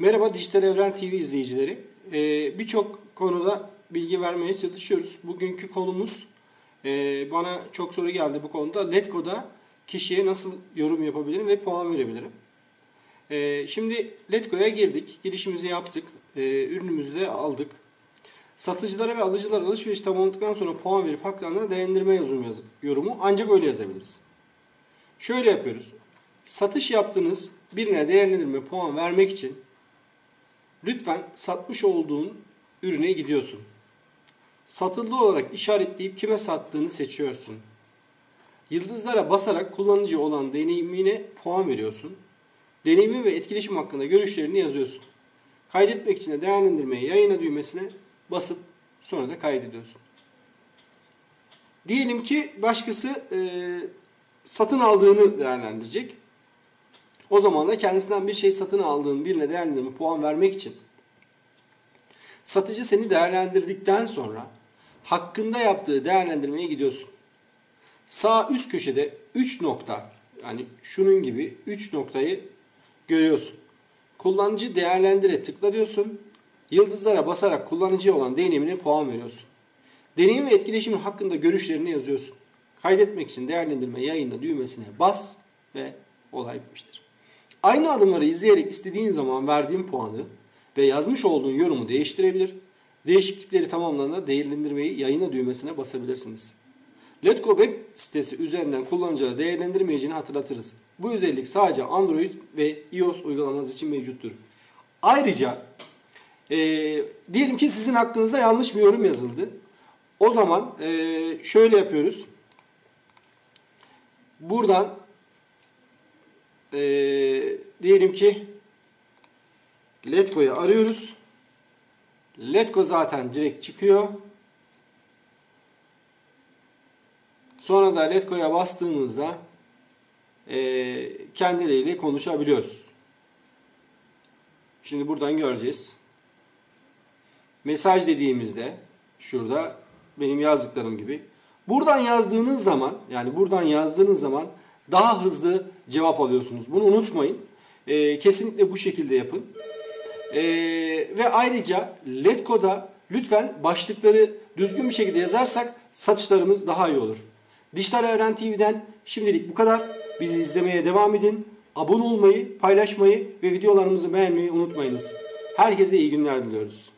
Merhaba Dijital Evren TV izleyicileri. Ee, Birçok konuda bilgi vermeye çalışıyoruz. Bugünkü konumuz e, bana çok soru geldi bu konuda. Letgo'da kişiye nasıl yorum yapabilirim ve puan verebilirim? Ee, şimdi Letgo'ya girdik. Girişimizi yaptık. Ee, ürünümüzü de aldık. Satıcılara ve alıcılara alışveriş tamamladıktan sonra puan verip haklarına değerlendirme yazım yazı- yorumu ancak öyle yazabiliriz. Şöyle yapıyoruz. Satış yaptığınız birine değerlendirme puan vermek için lütfen satmış olduğun ürüne gidiyorsun. Satıldı olarak işaretleyip kime sattığını seçiyorsun. Yıldızlara basarak kullanıcı olan deneyimine puan veriyorsun. Deneyimin ve etkileşim hakkında görüşlerini yazıyorsun. Kaydetmek için de değerlendirmeye yayına düğmesine basıp sonra da kaydediyorsun. Diyelim ki başkası e, satın aldığını değerlendirecek. O zaman da kendisinden bir şey satın aldığın birine değerlendirme puan vermek için satıcı seni değerlendirdikten sonra hakkında yaptığı değerlendirmeye gidiyorsun. Sağ üst köşede 3 nokta yani şunun gibi 3 noktayı görüyorsun. Kullanıcı değerlendire tıkla diyorsun. Yıldızlara basarak kullanıcıya olan deneyimine puan veriyorsun. Deneyim ve etkileşimin hakkında görüşlerini yazıyorsun. Kaydetmek için değerlendirme yayında düğmesine bas ve olay bitmiştir. Aynı adımları izleyerek istediğin zaman verdiğin puanı ve yazmış olduğun yorumu değiştirebilir. Değişiklikleri tamamlandığında değerlendirmeyi yayına düğmesine basabilirsiniz. Letgo web sitesi üzerinden kullanıcılara değerlendirmeyeceğini hatırlatırız. Bu özellik sadece Android ve iOS uygulamanız için mevcuttur. Ayrıca e, diyelim ki sizin hakkınızda yanlış bir yorum yazıldı. O zaman e, şöyle yapıyoruz. Buradan e, diyelim ki Letgo'yu arıyoruz. Letgo zaten direkt çıkıyor. Sonra da Letgo'ya bastığımızda e, kendileriyle konuşabiliyoruz. Şimdi buradan göreceğiz. Mesaj dediğimizde şurada benim yazdıklarım gibi. Buradan yazdığınız zaman yani buradan yazdığınız zaman daha hızlı cevap alıyorsunuz. Bunu unutmayın. E, kesinlikle bu şekilde yapın. E, ve ayrıca Letgo'da lütfen başlıkları düzgün bir şekilde yazarsak satışlarımız daha iyi olur. Dijital Evren TV'den şimdilik bu kadar. Bizi izlemeye devam edin. Abone olmayı, paylaşmayı ve videolarımızı beğenmeyi unutmayınız. Herkese iyi günler diliyoruz.